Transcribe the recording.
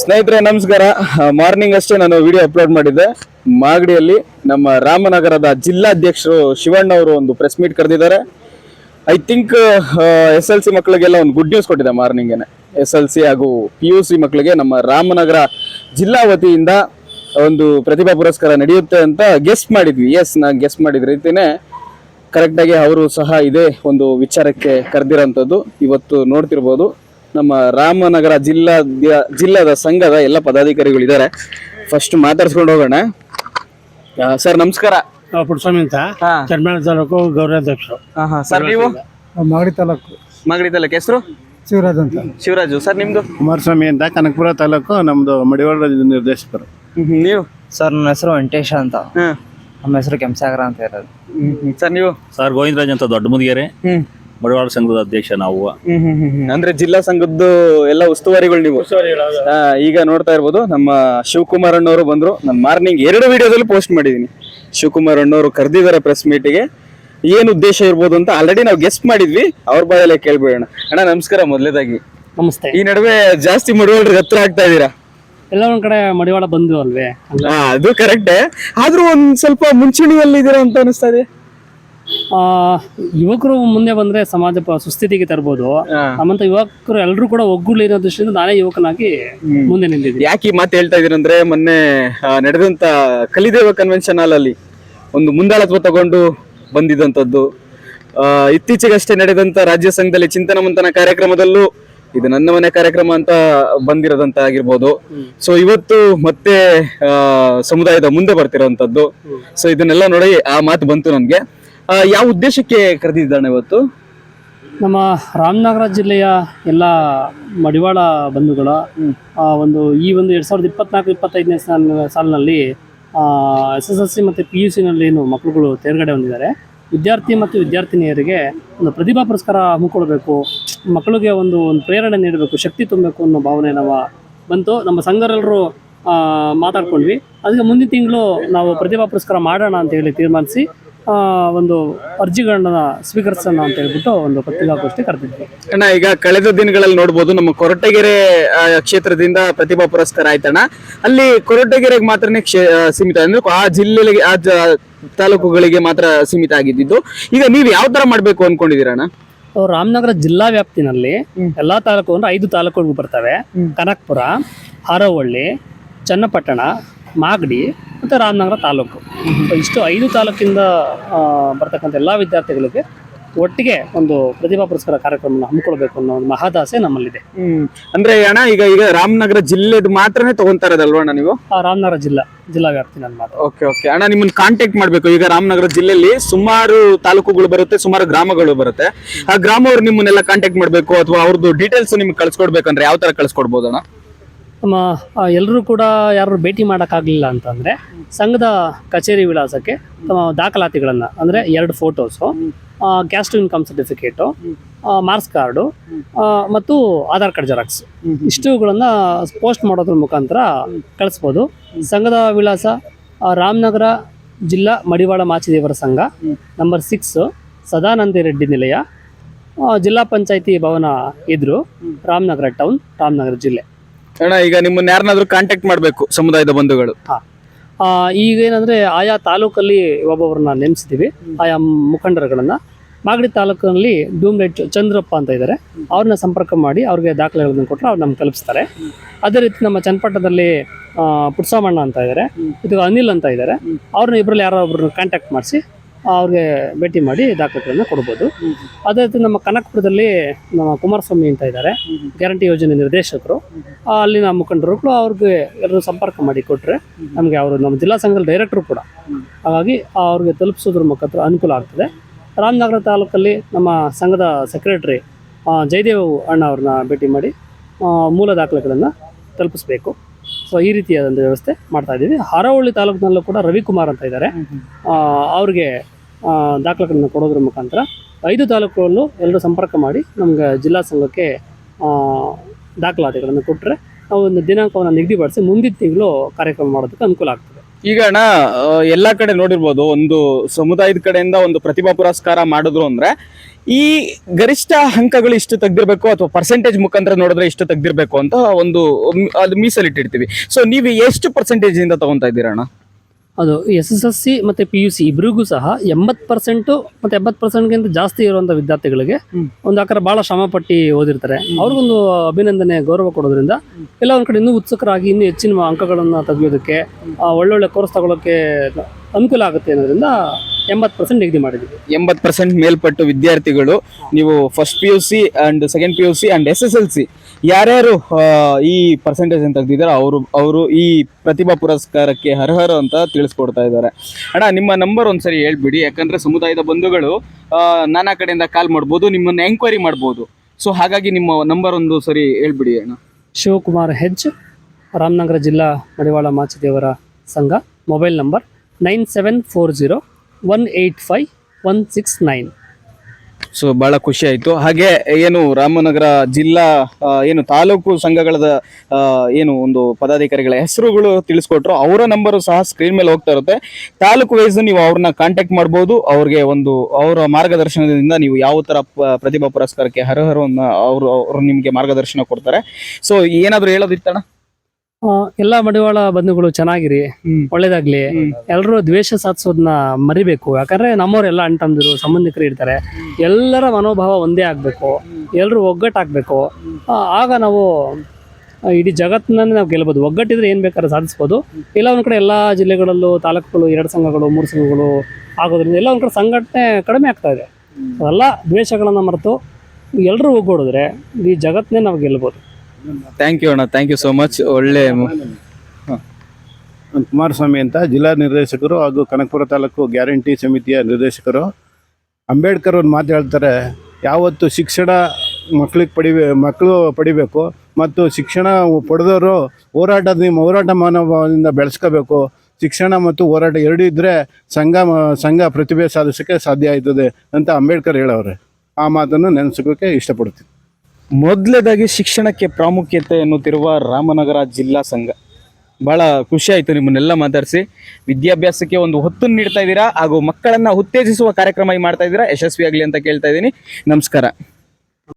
ಸ್ನೇಹಿತರೆ, ನಮಸ್ಕಾರ. ಮಾರ್ನಿಂಗ್ ಅಷ್ಟೇ ನಾನು ವಿಡಿಯೋ ಅಪ್ಲೋಡ್ ಮಾಡಿದ್ದೆ. ಮಾಗಡಿಯಲ್ಲಿ ನಮ್ಮ ರಾಮನಗರದ ಜಿಲ್ಲಾಧ್ಯಕ್ಷರು ಶಿವಣ್ಣ ಅವರು ಒಂದು ಪ್ರೆಸ್ ಮೀಟ್ ಕರೆದಿದ್ದಾರೆ. I think S L C ಮಕ್ಕಳಿಗೆಲ್ಲ ಒಂದು ಗುಡ್ ನ್ಯೂಸ್ ಕೊಟ್ಟಿದೆ ಮಾರ್ನಿಂಗೇನೆ ಎಸ್ ಎಲ್ ಸಿ ಹಾಗೂ ಪಿ ಯು ಸಿ ಮಕ್ಕಳಿಗೆ ನಮ್ಮ ರಾಮನಗರ ಜಿಲ್ಲಾ ವತಿಯಿಂದ ಒಂದು ಪ್ರತಿಭಾ ಪುರಸ್ಕಾರ ನಡೆಯುತ್ತೆ ಅಂತ ಗೆಸ್ಟ್ ಮಾಡಿದ್ವಿ. ಎಸ್ ನಾ ಗೆಸ್ಟ್ ಮಾಡಿದ ರೀತಿಯೇ ಕರೆಕ್ಟಾಗಿ ಅವರು ಸಹ ಇದೇ ಒಂದು ವಿಚಾರಕ್ಕೆ ಕರೆದಿರೋಂಥದ್ದು. ಇವತ್ತು ನೋಡ್ತಿರ್ಬೋದು. ನಮ್ಮ ರಾಮನಗರ ಜಿಲ್ಲಾ ಜಿಲ್ಲಾದ ಸಂಘದ ಎಲ್ಲ ಪದಾಧಿಕಾರಿಗಳು ಇದ್ದಾರೆ ಫಸ್ಟ್ ಮಾತಾಡ್ಸ್ಕೊಂಡು ಹೋಗೋಣ. ಸರ್ ನಮಸ್ಕಾರ. ಪುಟ್ಸ್ವಾಮಿ ಪುಟ್ಟಸ್ವಾಮಿ ಅಂತ. ಚರ್ಮಾಳ ತಾಲೂಕು ಗೌರವಾಧ್ಯಕ್ಷರು ಸರ್ ನೀವು? ಮಾಗಡಿ ತಾಲೂಕು. ಮಾಗಡಿ ತಾಲೂಕು. ಹೆಸರು? ಶಿವರಾಜ್ ಅಂತ. ಶಿವರಾಜು. ಸರ್ ನಿಮ್ದು? ಕುಮಾರಸ್ವಾಮಿ ಅಂತ ಕನಕಪುರ ತಾಲೂಕು ನಮ್ದು ಮಡಿವಾಳ ನಿರ್ದೇಶಕರು. ನೀವು? ಸರ್ ನನ್ನ ಹೆಸರು ವೆಂಕಟೇಶ ಅಂತ. ನಮ್ಮ ಹೆಸರು ಕೆಂಪಸಾಗರ ಅಂತ ಇರೋದು. ಸರ್ ನೀವು? ಸರ್ ಗೋವಿಂದರಾಜ್ ಅಂತ ದೊಡ್ಡ ಮುದಿಗೆರೆ. ಹ್ಮ್. ಮಡಿವಾಳ ಸಂಘದ ಅಧ್ಯಕ್ಷ ನಾವು. ಹ್ಮ್ ಹ್ಮ್ ಹ್ಮ್ ಹ್ಮ್. ಅಂದ್ರೆ ಜಿಲ್ಲಾ ಸಂಘದ್ದು ಎಲ್ಲ ಉಸ್ತುವಾರಿಗಳು ನೀವು? ಆ, ಈಗ ನೋಡ್ತಾ ಇರ್ಬೋದು ನಮ್ಮ ಶಿವಕುಮಾರ್ ಅಣ್ಣವರು ಬಂದ್ರು. ನಾನು ಮಾರ್ನಿಂಗ್ ಎರಡು ವಿಡಿಯೋದಲ್ಲಿ ಪೋಸ್ಟ್ ಮಾಡಿದೀನಿ ಶಿವಕುಮಾರ್ ಅಣ್ಣವರು ಕರೆದಿದ್ದಾರೆ ಪ್ರೆಸ್ ಮೀಟಿಗೆ ಏನ್ ಉದ್ದೇಶ ಇರ್ಬೋದು ಅಂತ ಆಲ್ರೆಡಿ ನಾವು ಗೆಸ್ಟ್ ಮಾಡಿದ್ವಿ. ಅವ್ರ ಬಾಯಲ್ಲೇ ಕೇಳ್ಬಿಡೋಣ. ಅಣ್ಣ ನಮಸ್ಕಾರ ಮೊದಲೇದಾಗಿ. ನಮಸ್ತೆ. ಈ ನಡುವೆ ಜಾಸ್ತಿ ಮಡಿವಾಳರಿಗೆ ಹತ್ರ ಆಗ್ತಾ ಇದೀರಾ ಎಲ್ಲ ಒಂದ್ ಕಡೆ ಮಡಿವಾಳ ಬಂದು ಅಲ್ವೇ? ಹಾ ಅದು ಕರೆಕ್ಟ್ ಆದ್ರೂ ಒಂದ್ ಸ್ವಲ್ಪ ಮುಂಚೂಣಿಯಲ್ಲಿ ಇದೀರಾ ಅಂತ ಅನಿಸ್ತಾ ಇದೆ. ಯುವಕರು ಮುಂದೆ ಬಂದ್ರೆ ಸಮಾಜ ಪ- ಸುಸ್ಥಿತಿಗೆ ತರ್ಬೋದು. ನಮ್ಮಂತ ಯುವಕರು ಎಲ್ಲರೂ ಕೂಡ ಒಗ್ಗೂಡಿರೋ ದೃಷ್ಟಿಯಿಂದ ನಾನೇ ಯುವಕನಾಗಿ ಮುಂದೆ ನಿಂತಿದ್ದೀನಿ. ಯಾಕೆ ಈ ಮಾತು ಹೇಳ್ತಾ ಇದೀರಂದ್ರೆ ಮೊನ್ನೆ ಆ, ನಡೆದಂತ ಕಲಿದೇವ ಕನ್ವೆನ್ಷನ್ ಹಾಲ್ ಅಲ್ಲಿ ಒಂದು ಮುಂದಾಳತ್ವ ತಗೊಂಡು ಬಂದಿದ್ದಂಥದ್ದು ಆ, ಇತ್ತೀಚೆಗಷ್ಟೇ ನಡೆದಂತ ರಾಜ್ಯ ಸಂಘದಲ್ಲಿ ಚಿಂತನ ಮಂಥನ ಕಾರ್ಯಕ್ರಮದಲ್ಲೂ ಇದು ನನ್ನ ಮನೆ ಕಾರ್ಯಕ್ರಮ ಅಂತ ಬಂದಿರೋದಂತ ಆಗಿರ್ಬೋದು. ಸೊ ಇವತ್ತು ಮತ್ತೆ ಆ, ಸಮುದಾಯದ ಮುಂದೆ ಬರ್ತಿರೋಂಥದ್ದು. ಸೊ ಇದನ್ನೆಲ್ಲ ನೋಡಿ ಆ ಮಾತು ಬಂತು ನನ್ಗೆ. ಯಾವ ಉದ್ದೇಶಕ್ಕೆ ಕರೆದಿದ್ದಾನೆ ಇವತ್ತು? ನಮ್ಮ ರಾಮನಗರ ಜಿಲ್ಲೆಯ ಎಲ್ಲ ಮಡಿವಾಳ ಬಂಧುಗಳ ಒಂದು ಈ ಒಂದು ಎರಡು ಸಾವಿರದ ಇಪ್ಪತ್ನಾಲ್ಕು, ಇಪ್ಪತ್ತೈದನೇ ಸಾಲ ಸಾಲಿನಲ್ಲಿ ಎಸ್ ಎಸ್ ಎಲ್ ಸಿ ಮತ್ತು ಪಿ ಯು ಸಿನಲ್ಲಿ ಏನು ಮಕ್ಕಳುಗಳು ತೇರ್ಗಡೆ ಹೊಂದಿದ್ದಾರೆ. ವಿದ್ಯಾರ್ಥಿ ಮತ್ತು ವಿದ್ಯಾರ್ಥಿನಿಯರಿಗೆ ಒಂದು ಪ್ರತಿಭಾ ಪುರಸ್ಕಾರ ಹಮ್ಮಿಕೊಳ್ಬೇಕು ಮಕ್ಕಳಿಗೆ ಒಂದು ಒಂದು ಪ್ರೇರಣೆ ನೀಡಬೇಕು, ಶಕ್ತಿ ತುಂಬಬೇಕು ಅನ್ನೋ ಭಾವನೆ ನಾವು ಬಂತು. ನಮ್ಮ ಸಂಘರೆಲ್ಲರೂ ಮಾತಾಡ್ಕೊಂಡ್ವಿ. ಅದಕ್ಕೆ ಮುಂದಿನ ತಿಂಗಳು ನಾವು ಪ್ರತಿಭಾ ಪುರಸ್ಕಾರ ಮಾಡೋಣ ಅಂತ ಹೇಳಿ ತೀರ್ಮಾನಿಸಿ ಒಂದು ಅರ್ಜಿಗಳನ್ನ ಸ್ವೀಕರಿಸೋಣ ಅಂತ ಹೇಳ್ಬಿಟ್ಟು ಒಂದು ಪತ್ರಿಕಾಗೋಷ್ಠಿ ಕರೆದಿದ್ವಿ. ಅಣ್ಣ ಈಗ ಕಳೆದ ದಿನಗಳಲ್ಲಿ ನೋಡ್ಬೋದು ನಮ್ಮ ಕೊರಟಗೆರೆ ಆ, ಕ್ಷೇತ್ರದಿಂದ ಪ್ರತಿಭಾ ಪುರಸ್ಕಾರ ಆಯ್ತಣ್ಣ. ಅಲ್ಲಿ ಕೊರಟಗೆರೆಗೆ ಮಾತ್ರನೇ ಕ್ಷೇ- ಆ, ಸೀಮಿತ ಅಂದ್ರೆ ಆ ಜಿಲ್ಲೆಗೆ ಆ ಜ- ತಾಲೂಕುಗಳಿಗೆ ಮಾತ್ರ ಸೀಮಿತ ಆಗಿದ್ದು. ಈಗ ನೀವು ಯಾವ ತರ ಮಾಡ್ಬೇಕು ಅನ್ಕೊಂಡಿದ್ದೀರಣ್ಣ ಅವ್ರು ರಾಮನಗರ ಜಿಲ್ಲಾ ವ್ಯಾಪ್ತಿನಲ್ಲಿ ಎಲ್ಲಾ ತಾಲೂಕು ಅಂದ್ರೆ ಐದು ತಾಲೂಕುಗಳು ಬರ್ತವೆ. ಕನಕಪುರ ಹಾರೋಹಳ್ಳಿ ಚನ್ನಪಟ್ಟಣ ಮಾಗಡಿ ಮತ್ತು ರಾಮನಗರ ತಾಲೂಕು. ಇಷ್ಟು ಐದು ತಾಲೂಕಿಂದ ಬರ್ತಕ್ಕಂಥ ಎಲ್ಲ ವಿದ್ಯಾರ್ಥಿಗಳಿಗೆ ಒಟ್ಟಿಗೆ ಒಂದು ಪ್ರತಿಭಾ ಪುರಸ್ಕಾರ ಕಾರ್ಯಕ್ರಮನ ಹಮ್ಮಿಕೊಳ್ಬೇಕು ಅನ್ನೋ ಒಂದು ಮಹಾದಾಸೆ ನಮ್ಮಲ್ಲಿದೆ. ಅಂದ್ರೆ ಅಣ್ಣ ಈಗ ಈಗ ರಾಮನಗರ ಜಿಲ್ಲೆದು ಮಾತ್ರನೇ ತಗೊಂತಾ ಇರೋದಲ್ವಾ ಅಣ್ಣ ನೀವು? ಆ ರಾಮನಗರ ಜಿಲ್ಲಾ ಜಿಲ್ಲಾ ವ್ಯಾಪ್ತಿ ನನ್ನ ಮಾತ್ರ ಓಕೆ ಓಕೆ. ಅಣ್ಣ ನಿಮ್ಮನ್ನ ಕಾಂಟ್ಯಾಕ್ಟ್ ಮಾಡಬೇಕು. ಈಗ ರಾಮನಗರ ಜಿಲ್ಲೆಯಲ್ಲಿ ಸುಮಾರು ತಾಲೂಕುಗಳು ಬರುತ್ತೆ ಸುಮಾರು ಗ್ರಾಮಗಳು ಬರುತ್ತೆ. ಆ ಗ್ರಾಮವ್ರು ನಿಮ್ಮನ್ನೆಲ್ಲ ಕಾಂಟ್ಯಾಕ್ಟ್ ಮಾಡಬೇಕು ಅಥವಾ ಅವ್ರದ್ದು ಡೀಟೇಲ್ಸ್ ನಿಮ್ಗೆ ಕಳ್ಸ್ಕೊಡ್ಬೇಕಂದ್ರೆ ಯಾವ ತರ ಕಳ್ಸ್ಕೊಡ್ಬೋದಣ್ಣ ನಮ್ಮ ಎಲ್ಲರೂ ಕೂಡ ಯಾರು ಭೇಟಿ ಮಾಡೋಕ್ಕಾಗಲಿಲ್ಲ ಅಂತಂದರೆ ಸಂಘದ ಕಚೇರಿ ವಿಳಾಸಕ್ಕೆ ತಮ್ಮ ದಾಖಲಾತಿಗಳನ್ನು, ಅಂದರೆ ಎರಡು photos caste income certificate marks card ಮತ್ತು ಆಧಾರ್ ಕಾರ್ಡ್ ಜೆರಾಕ್ಸ್ ಇಷ್ಟುಗಳನ್ನು ಪೋಸ್ಟ್ ಮಾಡೋದ್ರ ಮುಖಾಂತರ ಕಳಿಸ್ಬೋದು. ಸಂಘದ ವಿಳಾಸ ರಾಮನಗರ ಜಿಲ್ಲಾ ಮಡಿವಾಳ ಮಾಚಿದೇವರ ಸಂಘ ನಂಬರ್ ಸಿಕ್ಸ್ ಸದಾನಂದ ರೆಡ್ಡಿ ನಿಲಯ ಜಿಲ್ಲಾ ಪಂಚಾಯಿತಿ ಭವನ ಎದುರು ರಾಮನಗರ ಟೌನ್ ರಾಮನಗರ ಜಿಲ್ಲೆ. ಅಣ್ಣ, ಈಗ ನಿಮ್ಮನ್ನ ಯಾರನ್ನಾದ್ರೂ ಕಾಂಟ್ಯಾಕ್ಟ್ ಮಾಡಬೇಕು ಸಮುದಾಯದ ಬಂಧುಗಳು. ಈಗ ಏನಂದ್ರೆ ಆಯಾ ತಾಲೂಕಲ್ಲಿ ಒಬ್ಬೊಬ್ಬರನ್ನ ನೇಮಿಸಿದ್ದೀವಿ. ಆಯಾ ಮುಖಂಡರುಗಳನ್ನ. ಮಾಗಡಿ ತಾಲೂಕಿನಲ್ಲಿ ಡೂಮ್ಲೈಟ್ ಚಂದ್ರಪ್ಪ ಅಂತ ಇದ್ದಾರೆ. ಅವ್ರನ್ನ ಸಂಪರ್ಕ ಮಾಡಿ ಅವ್ರಿಗೆ ದಾಖಲೆಗಳನ್ನು ಕೊಟ್ಟರೆ ಅವ್ರು ನಮ್ಗೆ ತಲುಪಿಸ್ತಾರೆ. ಅದೇ ರೀತಿ ನಮ್ಮ ಚನ್ನಪಟ್ಟಣದಲ್ಲಿ ಪುಟ್ಸಾಮಣ್ಣ ಅಂತ ಇದ್ದಾರೆ. ಇದು ಅನಿಲ್ ಅಂತ ಇದ್ದಾರೆ. ಅವ್ರನ್ನ ಇಬ್ಬರಲ್ಲಿ ಯಾರೋ ಒಬ್ರನ್ನ ಕಾಂಟ್ಯಾಕ್ಟ್ ಮಾಡಿಸಿ ಅವ್ರಿಗೆ ಭೇಟಿ ಮಾಡಿ ದಾಖಲೆಗಳನ್ನು ಕೊಡ್ಬೋದು. ಅದೇ ರೀತಿ ನಮ್ಮ ಕನಕಪುರದಲ್ಲಿ ನಮ್ಮ ಕುಮಾರಸ್ವಾಮಿ ಅಂತ ಇದ್ದಾರೆ. ಗ್ಯಾರಂಟಿ ಯೋಜನೆ ನಿರ್ದೇಶಕರು. ಅಲ್ಲಿನ ಮುಖಂಡರುಗಳು ಅವ್ರಿಗೆ ಎಲ್ಲರೂ ಸಂಪರ್ಕ ಮಾಡಿ ಕೊಟ್ಟರೆ ನಮಗೆ ಅವರು ನಮ್ಮ ಜಿಲ್ಲಾ ಸಂಘದ ಡೈರೆಕ್ಟ್ರು ಕೂಡ. ಹಾಗಾಗಿ ಅವ್ರಿಗೆ ತಲುಪಿಸೋದ್ರ ಮುಖಾಂತರ ಅನುಕೂಲ ಆಗ್ತದೆ. ರಾಮನಗರ ತಾಲೂಕಲ್ಲಿ ನಮ್ಮ ಸಂಘದ ಸೆಕ್ರೆಟರಿ ಜಯದೇವ್ ಅಣ್ಣ ಅವ್ರನ್ನ ಭೇಟಿ ಮಾಡಿ ಮೂಲ ದಾಖಲೆಗಳನ್ನು ತಲುಪಿಸ್ಬೇಕು. ಸೊ ಈ ರೀತಿಯಾದಂಥ ವ್ಯವಸ್ಥೆ ಮಾಡ್ತಾ ಇದ್ದೀವಿ. ಹಾರೋಹಳ್ಳಿ ತಾಲೂಕಿನಲ್ಲೂ ಕೂಡ ರವಿಕುಮಾರ್ ಅಂತ ಇದ್ದಾರೆ. ಅವ್ರಿಗೆ ದಾಖಲೆಗಳನ್ನು ಕೊಡೋದ್ರ ಮುಖಾಂತರ ಐದು ತಾಲೂಕುಗಳಲ್ಲೂ ಎಲ್ಲರೂ ಸಂಪರ್ಕ ಮಾಡಿ ನಮ್ಗೆ ಜಿಲ್ಲಾ ಸಂಘಕ್ಕೆ ದಾಖಲಾತಿಗಳನ್ನು ಕೊಟ್ಟರೆ ಒಂದು ದಿನಾಂಕವನ್ನು ನಿಗದಿಪಡಿಸಿ ಮುಂದಿನ ತಿಂಗಳು ಕಾರ್ಯಕ್ರಮ ಮಾಡೋದಕ್ಕೆ ಅನುಕೂಲ ಆಗ್ತದೆ. ಈಗ ಅಣ್ಣ ಎಲ್ಲ ಕಡೆ ನೋಡಿರ್ಬೋದು ಒಂದು ಸಮುದಾಯದ ಕಡೆಯಿಂದ ಒಂದು ಪ್ರತಿಭಾ ಪುರಸ್ಕಾರ ಮಾಡಿದ್ರು ಅಂದ್ರೆ ಈ ಗರಿಷ್ಠ ಅಂಕಗಳು ಇಷ್ಟು ತೆಗ್ದಿರ್ಬೇಕು ಅಥವಾ ಪರ್ಸೆಂಟೇಜ್ ಮುಖಾಂತರ ನೋಡಿದ್ರೆ ಇಷ್ಟು ತೆಗ್ದಿರ್ಬೇಕು ಅಂತ ಒಂದು, ಅದು ಮೀಸಲಿಟ್ಟಿರ್ತೀವಿ. ಸೊ ನೀವು ಎಷ್ಟು ಪರ್ಸೆಂಟೇಜ್ ಇಂದ ತಗೊಂತಾ ಇದ್ದೀರಾ ಅಣ್ಣ? ಅದು ಎಸ್ ಎಸ್ ಎಸ್ ಸಿ ಮತ್ತು ಪಿ ಯು ಸಿ ಇಬ್ಬರಿಗೂ ಸಹ ಎಂಬತ್ತು ಪರ್ಸೆಂಟು ಮತ್ತು ಎಂಬತ್ತು ಪರ್ಸೆಂಟ್ಗಿಂತ ಜಾಸ್ತಿ ಇರುವಂಥ ವಿದ್ಯಾರ್ಥಿಗಳಿಗೆ ಒಂದು ಆಕಾರ ಭಾಳ ಶ್ರಮಪಟ್ಟು ಓದಿರ್ತಾರೆ. ಅವ್ರಿಗೊಂದು ಅಭಿನಂದನೆ ಗೌರವ ಕೊಡೋದ್ರಿಂದ ಎಲ್ಲ ಒಂದು ಕಡೆ ಇನ್ನೂ ಉತ್ಸುಕರಾಗಿ ಇನ್ನೂ ಹೆಚ್ಚಿನ ಅಂಕಗಳನ್ನು ತೆಗೆಯೋದಕ್ಕೆ ಒಳ್ಳೊಳ್ಳೆ ಕೋರ್ಸ್ ತಗೊಳ್ಳೋಕ್ಕೆ ಅನುಕೂಲ ಆಗುತ್ತೆ ಅನ್ನೋದ್ರಿಂದ ಎಂಬತ್ತು ಪರ್ಸೆಂಟ್ ನಿಗದಿ ಮಾಡಿದ್ದೀವಿ ಎಂಬತ್ತು ಪರ್ಸೆಂಟ್ ಮೇಲ್ಪಟ್ಟು ವಿದ್ಯಾರ್ಥಿಗಳು ನೀವು first P U C and second P U C and S S L C ಯಾರ್ಯಾರು ಆ, ಈ ಪರ್ಸೆಂಟೇಜ್ ಅಂತ ತೆಗೆದಿದ್ದಾರೆ ಅವರು ಅವರು ಈ ಪ್ರತಿಭಾ ಪುರಸ್ಕಾರಕ್ಕೆ ಅರ್ಹರು ಅಂತ ತಿಳಿಸ್ಕೊಡ್ತಾ ಇದ್ದಾರೆ. ಅಣ್ಣ ನಿಮ್ಮ ನಂಬರ್ ಒಂದ್ಸರಿ ಹೇಳ್ಬಿಡಿ ಯಾಕಂದ್ರೆ ಸಮುದಾಯದ ಬಂಧುಗಳು ಆ, ನಾನಾ ಕಡೆಯಿಂದ ಕಾಲ್ ಮಾಡ್ಬೋದು ನಿಮ್ಮನ್ನ ಎಂಕ್ವೈರಿ ಮಾಡ್ಬೋದು. ಸೊ ಹಾಗಾಗಿ ನಿಮ್ಮ ನಂಬರ್ ಒಂದು ಸರಿ ಹೇಳ್ಬಿಡಿ ಅಣ್ಣ. ಶಿವಕುಮಾರ್ ಹೆಜ್ ರಾಮನಗರ ಜಿಲ್ಲಾ ಮಡಿವಾಳ ಮಾಚಿದೇವರ ಸಂಘ mobile number nine seven four zero one eight five one six nine so ಬಹಳ ಖುಷಿ ಆಯಿತು. ಹಾಗೆ ಏನು ರಾಮನಗರ ಜಿಲ್ಲಾ ಏನು ತಾಲೂಕು ಸಂಘಗಳದ ಏನು ಒಂದು ಪದಾಧಿಕಾರಿಗಳ ಹೆಸರುಗಳು ತಿಳಿಸ್ಕೊಟ್ರು, ಅವರ ನಂಬರು ಸಹ ಸ್ಕ್ರೀನ್ ಮೇಲೆ ಹೋಗ್ತಾ ಇರುತ್ತೆ. ತಾಲೂಕು ವೈಸ್ ನೀವು ಅವ್ರನ್ನ ಕಾಂಟ್ಯಾಕ್ಟ್ ಮಾಡ್ಬೋದು. ಅವ್ರಿಗೆ ಒಂದು, ಅವರ ಮಾರ್ಗದರ್ಶನದಿಂದ ನೀವು ಯಾವ ಥರ ಪ್ರತಿಭಾ ಪುರಸ್ಕಾರಕ್ಕೆ ಹರಹರವನ್ನು ಅವರು ಅವರು ನಿಮಗೆ ಮಾರ್ಗದರ್ಶನ ಕೊಡ್ತಾರೆ. ಸೊ ಏನಾದರೂ ಹೇಳೋದಿತ್ತಣ್ಣ? ಎಲ್ಲ ಮಡಿವಾಳ ಬಂಧುಗಳು ಚೆನ್ನಾಗಿರಿ. ಒಳ್ಳೇದಾಗ್ಲಿ. ಎಲ್ಲರೂ ದ್ವೇಷ ಸಾಧಿಸೋದನ್ನ ಮರಿಬೇಕು. ಯಾಕಂದ್ರೆ ನಮ್ಮವರೆಲ್ಲ ಅಂಟಂದಿರು ಸಂಬಂಧಿಕರು ಇರ್ತಾರೆ. ಎಲ್ಲರ ಮನೋಭಾವ ಒಂದೇ ಆಗ್ಬೇಕು. ಎಲ್ಲರೂ ಒಗ್ಗಟ್ಟಾಗ್ಬೇಕು. ಆಗ ನಾವು ಇಡೀ ಜಗತ್ತಿನಲ್ಲಿ ನಾವು ಗೆಲ್ಬೋದು. ಒಗ್ಗಟ್ಟಿದ್ರೆ ಏನು ಬೇಕಾದ್ರೆ ಸಾಧಿಸ್ಬೋದು. ಇಲ್ಲ ಒಂದು ಕಡೆ ಎಲ್ಲ ಜಿಲ್ಲೆಗಳಲ್ಲೂ ತಾಲೂಕುಗಳು ಎರಡು ಸಂಘಗಳು ಮೂರು ಸಂಘಗಳು ಆಗೋದ್ರಿಂದ ಎಲ್ಲ ಒಂದು ಕಡೆ ಸಂಘಟನೆ ಕಡಿಮೆ ಆಗ್ತಾ ಇದೆ. ಎಲ್ಲ ದ್ವೇಷಗಳನ್ನು ಮರೆತು ಎಲ್ಲರೂ ಒಗ್ಗೂಡಿದ್ರೆ ಈ ಜಗತ್ತನ್ನೇ ನಾವು ಗೆಲ್ಬೋದು. ಥ್ಯಾಂಕ್ ಯು ಅಣ್ಣ ಥ್ಯಾಂಕ್ ಯು ಸೋ ಮಚ್ ಒಳ್ಳೆ ಕುಮಾರಸ್ವಾಮಿ ಅಂತ ಜಿಲ್ಲಾ ನಿರ್ದೇಶಕರು ಹಾಗೂ ಕನಕಪುರ ತಾಲೂಕು ಗ್ಯಾರಂಟಿ ಸಮಿತಿಯ ನಿರ್ದೇಶಕರು. ಅಂಬೇಡ್ಕರ್ ಅವ್ರು ಮಾತು ಯಾವತ್ತು ಶಿಕ್ಷಣ ಮಕ್ಕಳಿಗೆ ಪಡಿಬೇ ಮಕ್ಕಳು ಪಡಿಬೇಕು ಮತ್ತು ಶಿಕ್ಷಣ ಪಡೆದವರು ಹೋರಾಟದ ಹೋರಾಟ ಮನೋಭಾವದಿಂದ ಬೆಳೆಸ್ಕೋಬೇಕು. ಶಿಕ್ಷಣ ಮತ್ತು ಹೋರಾಟ ಎರಡೂ ಇದ್ದರೆ ಸಂಘ ಸಂಘ ಪ್ರತಿಭೆ ಸಾಧಿಸೋಕ್ಕೆ ಸಾಧ್ಯ ಆಯ್ತದೆ ಅಂತ ಅಂಬೇಡ್ಕರ್ ಹೇಳೋರೆ ಆ ಮಾತನ್ನು ನೆನೆಸೋಕ್ಕೆ ಇಷ್ಟಪಡ್ತೀನಿ. ಮೊದಲನೇದಾಗಿ ಶಿಕ್ಷಣಕ್ಕೆ ಪ್ರಾಮುಖ್ಯತೆ ಎನ್ನುತ್ತಿರುವ ರಾಮನಗರ ಜಿಲ್ಲಾ ಸಂಘ. ಬಹಳ ಖುಷಿ ಆಯಿತು ನಿಮ್ಮನ್ನೆಲ್ಲ ಮಾತಾಡಿಸಿ. ವಿದ್ಯಾಭ್ಯಾಸಕ್ಕೆ ಒಂದು ಹೊತ್ತನ್ನು ನೀಡ್ತಾ ಇದ್ದೀರಾ ಹಾಗೂ ಮಕ್ಕಳನ್ನು ಉತ್ತೇಜಿಸುವ ಕಾರ್ಯಕ್ರಮ ಮಾಡ್ತಾ ಇದ್ದೀರಾ? ಯಶಸ್ವಿಯಾಗಲಿ ಅಂತ ಕೇಳ್ತಾ ಇದ್ದೀನಿ. ನಮಸ್ಕಾರ.